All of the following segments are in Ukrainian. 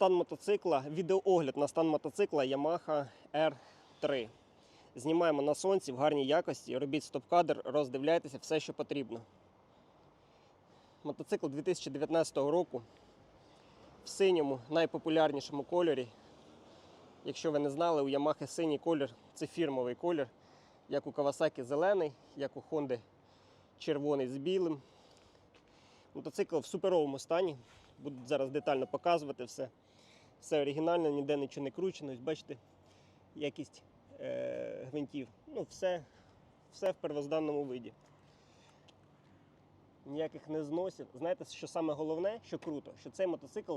стан мотоцикла, відеоогляд на стан мотоцикла Yamaha R3. Знімаємо на сонці в гарній якості, робіть стоп-кадр, роздивляйтеся все, що потрібно. Мотоцикл 2019 року в синьому найпопулярнішому кольорі. Якщо ви не знали, у Yamaha синій колір це фірмовий колір, як у Kawasaki зелений, як у Honda червоний з білим. Мотоцикл в суперовому стані. Буду зараз детально показувати все. Все оригінально, ніде нічого не кручено. Бачите, якість е- гвинтів. Ну, все, все в первозданному виді. Ніяких не зносів. Знаєте, що саме головне, що круто, що цей мотоцикл,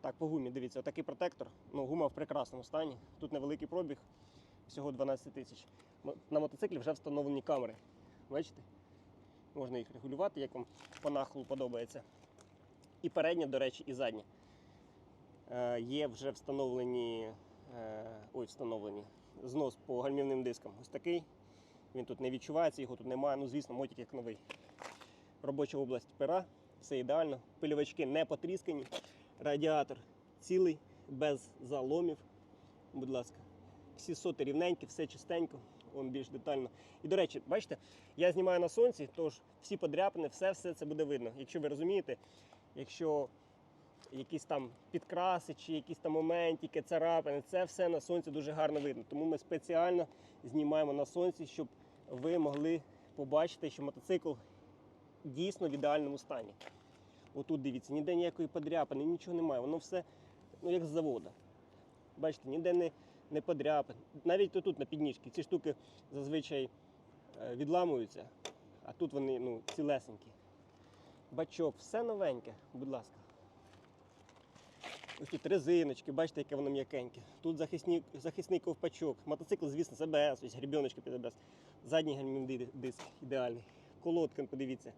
так, по гумі, дивіться, отакий протектор. Ну, гума в прекрасному стані. Тут невеликий пробіг, всього 12 тисяч. На мотоциклі вже встановлені камери. Бачите? Можна їх регулювати, як вам по нахилу подобається. І передня, до речі, і задня. Е, є вже встановлені, е, ой, встановлені знос по гальмівним дискам. Ось такий. Він тут не відчувається, його тут немає. Ну, звісно, мотик як новий. Робоча область пера, все ідеально. Пильовички не потріскані. Радіатор цілий, без заломів. Будь ласка. Всі соти рівненькі, все чистенько. Вон більш детально. І до речі, бачите, я знімаю на сонці, тож всі подряпини, все, все це буде видно. Якщо ви розумієте, якщо якісь там підкраси чи якісь там моментики, царапини, це все на сонці дуже гарно видно. Тому ми спеціально знімаємо на сонці, щоб ви могли побачити, що мотоцикл дійсно в ідеальному стані. Отут дивіться, ніде ніякої подряпини, нічого немає. Воно все ну, як з заводу. Бачите, ніде не, не подряпин. Навіть тут на підніжці ці штуки зазвичай е, відламуються, а тут вони ну, цілесенькі. Бачок, все новеньке, будь ласка. Ось тут резиночки, бачите, яке воно м'якеньке. Тут захисні, захисний ковпачок. Мотоцикл, звісно, з ось грібіночки під АБС. Задній гальмівний диск ідеальний. Колодка, подивіться.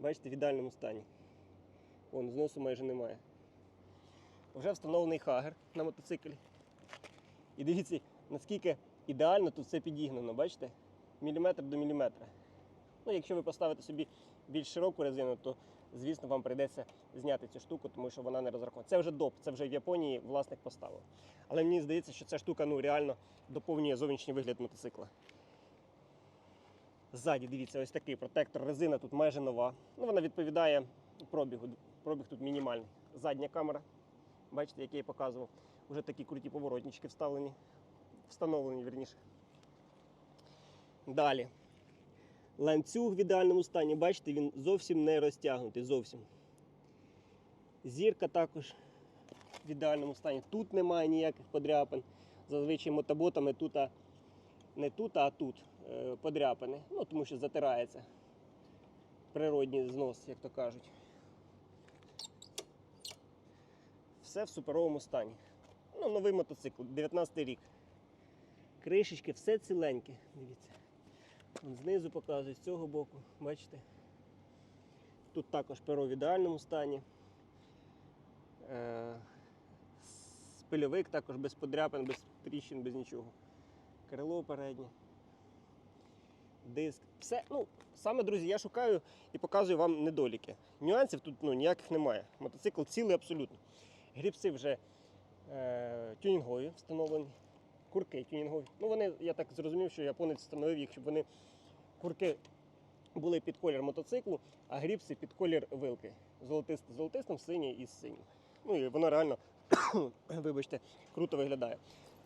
Бачите, в ідеальному стані. Вон, зносу майже немає. Вже встановлений хагер на мотоциклі. І дивіться, наскільки ідеально тут все підігнано, бачите? Міліметр до міліметра. Ну, якщо ви поставите собі більш широку резину, то звісно вам прийдеться зняти цю штуку, тому що вона не розрахована. Це вже доп, це вже в Японії власник поставив. Але мені здається, що ця штука ну, реально доповнює зовнішній вигляд мотоцикла. Ззаді, дивіться, ось такий протектор. Резина тут майже нова. Ну, вона відповідає пробігу. Пробіг тут мінімальний. Задня камера. Бачите, як я її показував. Уже такі круті поворотнички вставлені. Встановлені, верніше. Далі. Ланцюг в ідеальному стані, бачите, він зовсім не розтягнутий. Зовсім. Зірка також в ідеальному стані. Тут немає ніяких подряпин. Зазвичай мотоботами тут, а не тут, а тут е, подряпини. Ну, тому що затирається. Природній знос, як то кажуть. Все в суперовому стані. Ну, новий мотоцикл, 19 рік. Кришечки, все ціленьке. Дивіться. Знизу показую, з цього боку, бачите? Тут також перо в ідеальному стані. Е, Спильовик також без подряпин, без тріщин, без нічого. Крило переднє. Диск. Все, ну, саме, друзі, я шукаю і показую вам недоліки. Нюансів тут ну, ніяких немає. Мотоцикл цілий абсолютно. Грібці вже е, тюнінгові встановлені. Курки тюнінгові. Ну, вони, я так зрозумів, що японець встановив їх, щоб вони курки були під колір мотоциклу, а грібці під колір вилки. Золотист, золотистим, синій і синім. Ну і воно реально, вибачте, круто виглядає.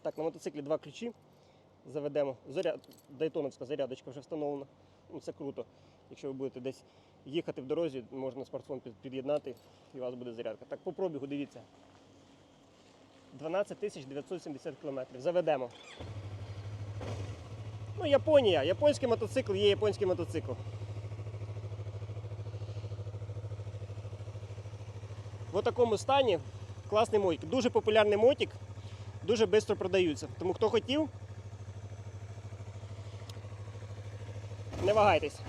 Так, на мотоциклі два ключі. Заведемо. Заряд, Дайтоновська зарядочка вже встановлена. Ну, це круто. Якщо ви будете десь їхати в дорозі, можна смартфон під- під'єднати і у вас буде зарядка. Так, по пробігу дивіться. 12 970 кілометрів. Заведемо. Ну, Японія. Японський мотоцикл є японський мотоцикл. В такому стані класний мотик. Дуже популярний мотик, дуже швидко продаються. Тому хто хотів, не вагайтесь.